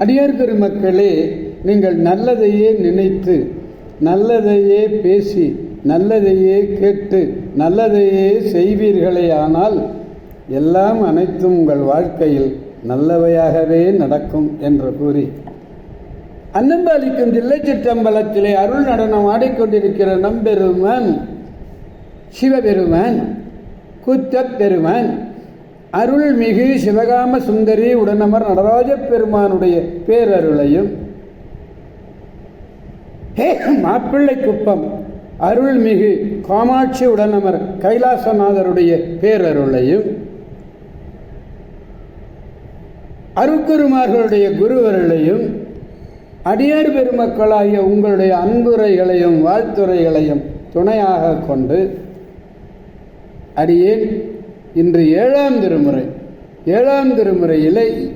அடியார் பெருமக்களே நீங்கள் நல்லதையே நினைத்து நல்லதையே பேசி நல்லதையே கேட்டு நல்லதையே செய்வீர்களே ஆனால் எல்லாம் அனைத்தும் உங்கள் வாழ்க்கையில் நல்லவையாகவே நடக்கும் என்று கூறி. அன்னம்பாலிக்கும் தில்லை சிற்றம்பலத்திலே அருள் நடனம் ஆடிக்கொண்டிருக்கிற நம்பெருமான் சிவபெருமான் கூத்தப் பெருமான் அருள்மிகு சிவகாம சுந்தரி உடனமர் நடராஜ பெருமானுடைய பேரருளையும் ஹே மாப்பிள்ளை குப்பம் அருள்மிகு காமாட்சி உடனமர் கைலாசநாதருடைய பேரருளையும் அருக்குருமார்களுடைய குருவர்களையும் அடியார் பெருமக்களாகிய உங்களுடைய அன்புரைகளையும் வாழ்த்துறைகளையும் துணையாக கொண்டு அடியேன். இன்று ஏழாம் திருமுறை. ஏழாம் திருமுறையிலே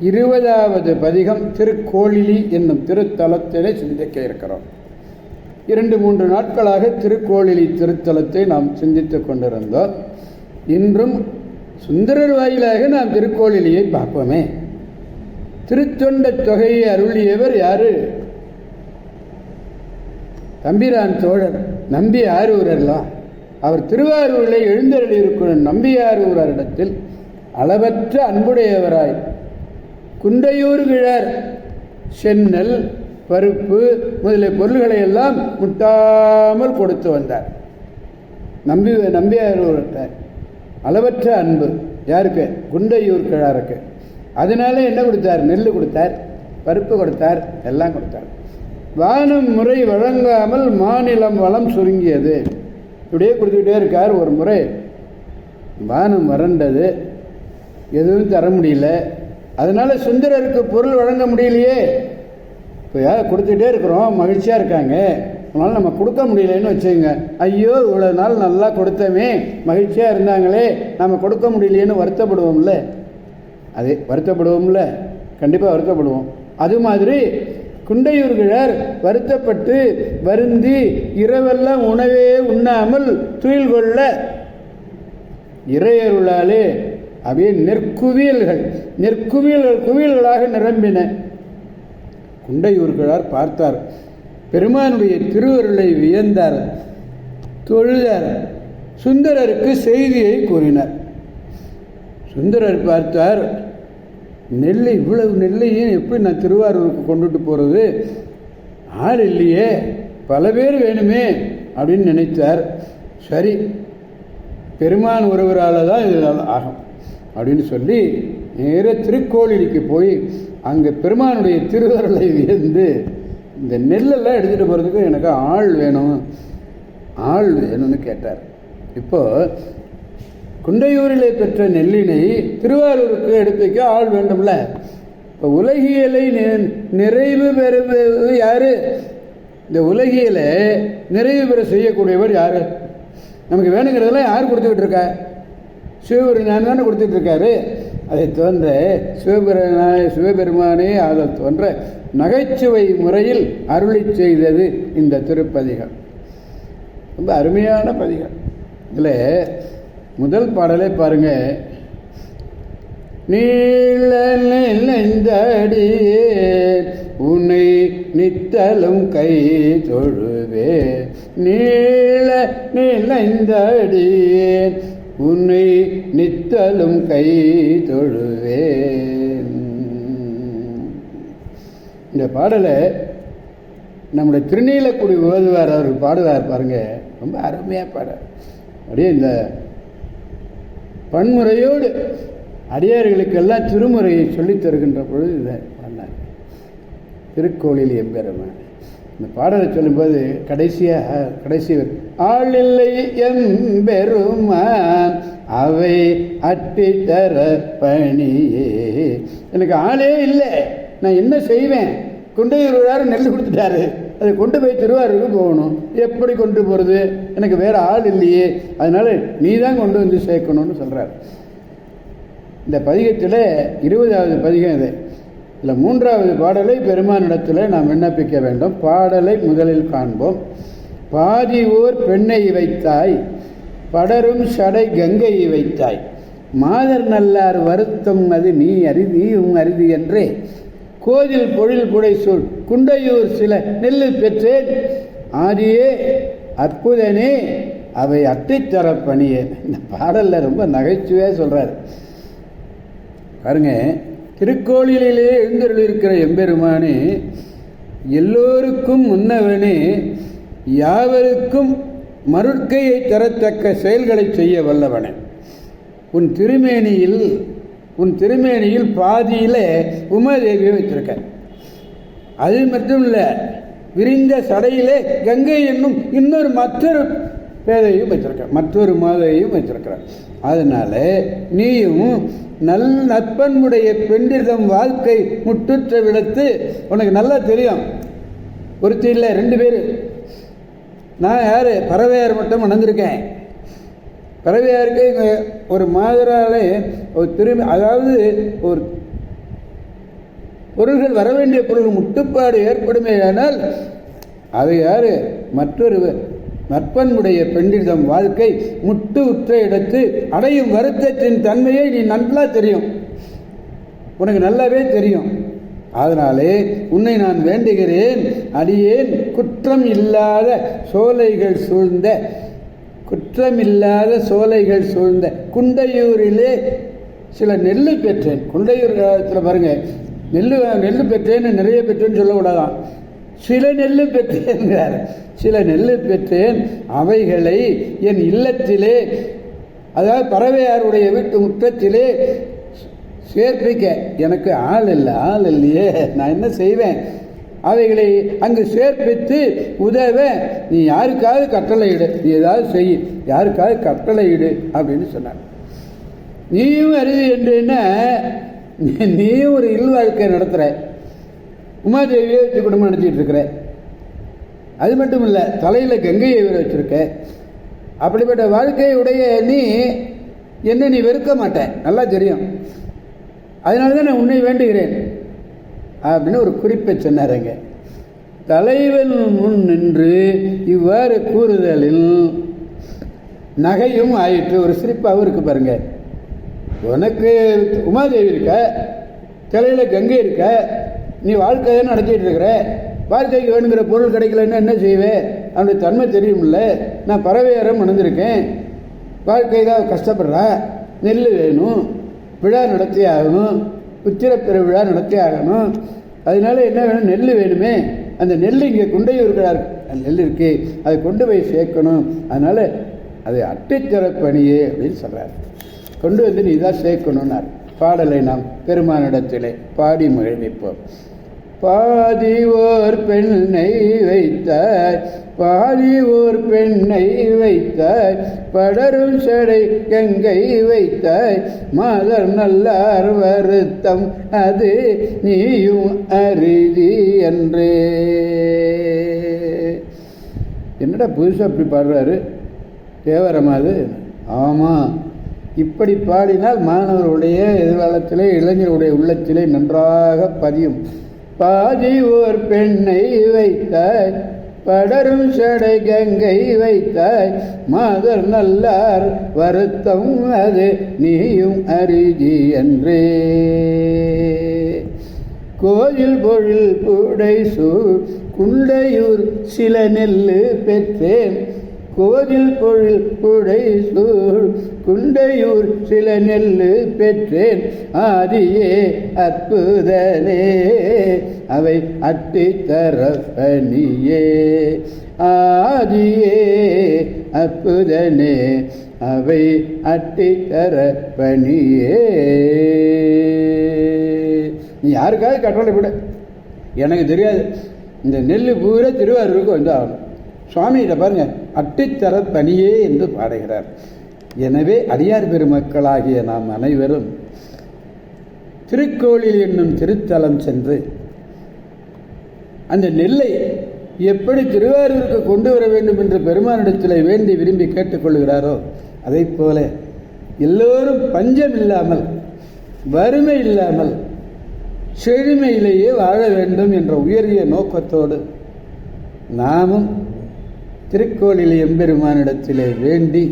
இருபதாவது பதிகம் திருக்கோளிலி என்னும் திருத்தலத்திலே சிந்திக்க இருக்கிறோம். இரண்டு மூன்று நாட்களாக திருக்கோளிலி திருத்தலத்தை நாம் சிந்தித்து கொண்டிருந்தோம். இன்றும் சுந்தரர் வாயிலாக நாம் திருக்கோளிலியை பார்ப்போமே. திருத்தொண்ட தொகையை அருளியவர் யாரு? தம்பிரான் சோழர் நம்பி ஆரூரெல்லாம். அவர் திருவாரூரில் எழுந்தருளியிருக்கிற நம்பியாரூரிடத்தில் அளவற்ற அன்புடையவராய் குண்டையூர் கிழர் சென்னல் பருப்பு முதலிய பொருள்களை எல்லாம் முட்டாமல் கொடுத்து வந்தார். நம்பி நம்பியாரூர்கிட்ட அளவற்ற அன்பு யாருக்கு? குண்டையூர் கிழாருக்கு. அதனால என்ன கொடுத்தார்? நெல் கொடுத்தார் பருப்பு கொடுத்தார் எல்லாம் கொடுத்தார். வானம் முறை வழங்காமல் மாநிலம் வளம் சுருங்கியது. இப்படியே கொடுத்துக்கிட்டே இருக்கார் ஒரு முறை. வானம் வறண்டது. எதுவும் தர முடியல. அதனால் சுந்தரருக்கு பொருள் வழங்க முடியலையே. இப்போ யார் கொடுத்துட்டே இருக்கிறோம். மகிழ்ச்சியாக இருக்காங்க. அதனால் நம்ம கொடுக்க முடியலன்னு வச்சுங்க ஐயோ இவ்வளோ நாள் நல்லா கொடுத்தமே. மகிழ்ச்சியாக இருந்தாங்களே. நம்ம கொடுக்க முடியலையேன்னு வருத்தப்படுவோம்ல. அது வருத்தப்படுவோம்ல. கண்டிப்பாக வருத்தப்படுவோம். அது மாதிரி குண்டையூர்கிழர் வருத்தப்பட்டு வருந்தி இரவெல்லாம் உணவே உண்ணாமல் துயில் கொள்ள. இறையருளாலே அப்படியே நெற்குவியல்கள் நெற்குவியல்கள் குவியல்களாக நிரம்பின. குண்டையூர்கிழார் பார்த்தார். பெருமானுடைய திருவருளை வியந்தார். தொழுதார். சுந்தரருக்கு செய்தியை கூறினார். சுந்தரர் பார்த்தார் நெல் இவ்வளவு நெல்லையும் எப்படி நான் திருவாரூருக்கு கொண்டுட்டு போகிறது ஆள் இல்லையே. பல பேர் வேணுமே அப்படின்னு நினைத்தார். சரி பெருமான் ஒருவரால் தான் இது ஆகும் அப்படின்னு சொல்லி நேர திருக்கோளிலுக்கு போய் அங்கே பெருமானுடைய திருவருளை வியந்து இந்த நெல்லெல்லாம் எடுத்துகிட்டு போகிறதுக்கு எனக்கு ஆள் வேணும் ஆள் வேணும்னு கேட்டார். இப்போது குண்டையூரிலே பெற்ற நெல்லினை திருவாரூருக்கு எடுப்பிக்க ஆள் வேண்டும்ல? இப்போ உலகியலை நிறைவு பெறுவது யாரு? இந்த உலகியலை நிறைவு பெற செய்யக்கூடியவர் யார்? நமக்கு வேணுங்கிறதெல்லாம் யார் கொடுத்துக்கிட்டு இருக்கா சிவபெருமான் தானே கொடுத்துட்டு இருக்காரு அதை தோன்ற சிவபெருமானே சிவபெருமானே அதை தோன்ற நகைச்சுவை முறையில் அருளி செய்தது இந்த திருப்பதிகம் ரொம்ப அருமையான பதிகம் இதில் முதல் பாடலே பாருங்க. நீள நிலைந்தடியே உன்னை நித்தலும் கை தொழுவே. நீள நிலைந்தடியே உன்னை நித்தலும் கை தொழுவே. இந்த பாடலை நம்முடைய திருநீலக்குடி ஓதுவார் அவர் பாடுவார் பாருங்க. ரொம்ப அருமையாக பாட அப்படியே இந்த பன்முறையோடு அடியார்களுக்கெல்லாம் திருமுறையை சொல்லித் தருகின்ற பொழுது இதை பண்ணார். திருக்கோளில் எம்பெருமான். இந்த பாடலை சொல்லும்போது கடைசியாக கடைசி ஆள் ஆளில்லை எம்பெருமான் அவை அட்டித்தர பணியே. எனக்கு ஆளே இல்லை. நான் என்ன செய்வேன்? கொண்டு போய் நெல் கொடுத்துட்டாரு. அதை கொண்டு போய் திருவாரூருக்கு போகணும். எப்படி கொண்டு போகிறது எனக்கு வேறு ஆள் இல்லையே. அதனால் நீ தான் கொண்டு வந்து சேர்க்கணும்னு சொல்கிறார் இந்த பதிகத்தில் இருபதாவது பதிகம் இது. இதில் மூன்றாவது பாடலை பெருமானிடத்தில் நாம் விண்ணப்பிக்க வேண்டும். பாடலை முதலில் காண்போம். பாதி ஓர் பெண்ணை வைத்தாய் படரும் சடை கங்கையை வைத்தாய். மாதர் நல்லார் வருத்தம் அது நீ அறிதி உம் அறிதி என்றே. கோதில் பொழில் புடை சொல் குண்டையூர் சில நெல்லு பெற்றேன். ஆதியே அற்புதனே அவை அத்தைத்தர பணியே இந்த பாடலில் ரொம்ப நகைச்சுவையாக சொல்கிறார் பாருங்க திருக்கோளிலே எழுந்தருளிருக்கிற எம்பெருமானே எல்லோருக்கும் முன்னவனே யாவருக்கும் மருட்கையை தரத்தக்க செயல்களை செய்ய வல்லவனே. உன் திருமேனியில் உன் திருமேனியில் பாதியில் உமாதேவியை வச்சிருக்க அது மட்டும் இல்லை விரிந்த சடையிலே கங்கை என்னும் இன்னொரு மற்றொரு பேதையும் வச்சிருக்க மற்றொரு மாதையும் வச்சிருக்கிறார் அதனால நீயும் நல் நற்பண்புடைய பெண்டிதம் வாழ்க்கை முட்டுற்ற விடத்து உனக்கு நல்லா தெரியும். ஒருத்தி இல்லை ரெண்டு பேர். நான் யார்? பறவையார் மட்டும் வணங்கிருக்கேன் பறவையாருக்கு இங்கே ஒரு மாதிராலே ஒரு திரும்பி அதாவது ஒரு பொருள்கள் வர வேண்டிய பொருள் முட்டுப்பாடு ஏற்படுமே ஆனால் அது யார்? மற்றொரு நற்பண்புடைய பெண்டிதம் வாழ்க்கை முட்டு உற்ற இடத்து அடையும் வருத்தத்தின் தன்மையை நீ நல்லா தெரியும். உனக்கு நல்லாவே தெரியும். அதனாலே உன்னை நான் வேண்டுகிறேன் அடியேன் குற்றம் இல்லாத சோலைகள் சூழ்ந்த குற்றமில்லாத சோலைகள் சூழ்ந்த குண்டையூரிலே சில நெல் பெற்றேன். குண்டையூர் காலத்தில் பாருங்கள் நெல் நெல் பெற்றேன்னு நிறைய பெற்றேன்னு சொல்லக்கூடாதான். சில நெல் பெற்றேன்கிறார் சில நெல் பெற்றேன் அவைகளை என் இல்லத்திலே அதாவது பறவையாருடைய வீட்டு முற்றத்திலே சேர்ப்பிக்க. எனக்கு ஆள் இல்லை ஆள் இல்லையே. நான் என்ன செய்வேன்? அவைகளை அங்கு சேர்ப்பித்து உதவ நீ யாருக்காவது கட்டளையிடு நீ ஏதாவது செய் யாருக்காவது கட்டளையிடு அப்படின்னு சொன்னார். நீயும் அறிவு என்றுன்னா நீ- நீயும் ஒரு இல் வாழ்க்கை நடத்துகிற உமாதேவியை வச்சு குடும்பம் நடத்திட்டு இருக்கிற அது மட்டும் இல்லை தலையில் கங்கையை வேற வச்சிருக்க. அப்படிப்பட்ட வாழ்க்கையுடைய நீ என்ன நீ வெறுக்க மாட்ட. நல்லா தெரியும். அதனால தான் நான் உன்னை வேண்டுகிறேன். அப்படின்னு ஒரு குறிப்பை சொன்னாருங்க தலைவன் முன் நின்று இவ்வாறு கூறுதலில் நகையும் ஆயிற்று. ஒரு சிரிப்பாகவும் இருக்கு பாருங்க. உனக்கு உமாதேவி இருக்க? தலையில் கங்கை இருக்க? நீ வாழ்க்கையை நடத்திட்டு இருக்கிற? வாழ்க்கைக்கு வேணுங்கிற பொருள் கிடைக்கலன்னா என்ன செய்வேன் அவனுடைய தன்மை தெரியும்ல. நான் பறவையாரம் உணர்ந்திருக்கேன். வாழ்க்கை தான் கஷ்டப்படுறா? நெல் வேணும். விழா நடத்தி ஆகணும். உச்சிரப்பிற பெருவிழா நடத்தி ஆகணும். அதனால என்ன வேணும்? நெல் வேணுமே. அந்த நெல் இங்கே குண்டையூர் நெல் இருக்குது அதை கொண்டு போய் சேர்க்கணும். அதனால் அதை அட்டைச்சிறப்பணியே பணியே அப்படின்னு சொல்கிறார் கொண்டு வந்து நீ தான் சேர்க்கணும்னார். பாடலை நாம் பெருமானிடத்திலே பாடி மகிழ்விப்போம். பாதி ஓர் பெண்ணை வைத்தார் பாதி ஓர் பெண்ணை வைத்தார் படரும் செடை கங்கை வைத்தாய் மாதர் நல்லார் வருத்தம் அது நீயும் அருதி என்றே. என்னடா புதுசாக அப்படி பாடுறாரு? தேவரமாது ஆமாம் இப்படி பாடினால் மாணவருடைய எதிர்காலத்திலே இளைஞருடைய உள்ளத்திலே நன்றாக பதியும். பாதி ஓர் பெண்ணை வைத்தாய் படரும் சடை கங்கை வைத்தாய். மாதர் நல்லார் வருத்தம் அது நீயும் அரிதி என்றே. கோயில் பொழில் புடை சூழ் குண்டையூர் சில நெல்லு பெற்றேன். கோயில் பொழில் புடை சூழ் குண்டையூர் சில நெல்லு பெற்றேன். ஆதியே அற்புதனே அவை அட்டி தரப்பனியே ஆதியே அற்புதனே அவை அட்டி தரப்பனியே நீ யாருக்காவது கட்டளை விட. எனக்கு தெரியாது. இந்த நெல் பூரா திருவாரூருக்கு வந்து ஆகணும் சுவாமிகிட்ட பாருங்க அட்டித்தர பணியே என்று பாடுகிறார். எனவே அடியார் பெருமக்களாகிய நாம் அனைவரும் திருக்கோளில் என்னும் திருத்தலம் சென்று அந்த நெல்லை எப்படி திருவாரூருக்கு கொண்டு வர வேண்டும் என்று பெருமானிடத்தில் வேண்டி விரும்பி கேட்டுக்கொள்கிறாரோ அதை போல எல்லோரும் பஞ்சம் இல்லாமல் வறுமை இல்லாமல் செழுமையிலேயே வாழ வேண்டும் என்ற உயரிய நோக்கத்தோடு நாமும் திருக்கோளில் எம்பெருமானிடத்திலே வேண்டி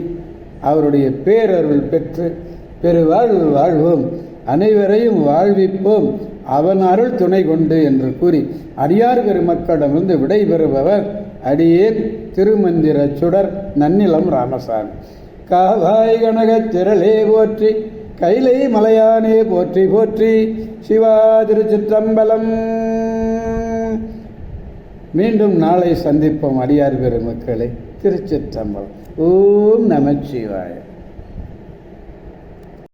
அவருடைய பேரருள் பெற்று பெருவாழ்வு வாழ்வோம். அனைவரையும் வாழ்விப்போம். அவன் அருள் துணை கொண்டு என்று கூறி அடியார் பெருமக்களிடமிருந்து விடைபெறுபவர் அடியேன் திருமந்திர சுடர் நன்னிலம் ராமசாமி. காவாய் கனகச் திரளே போற்றி கைலை மலையானே போற்றி போற்றி சிவா திருச்சிற்றம்பலம். மீண்டும் நாளை சந்திப்போம் அடியார் பெருமக்களை. திருச்சிற்றம்பலம். ஓம் நமச்சிவாயம்.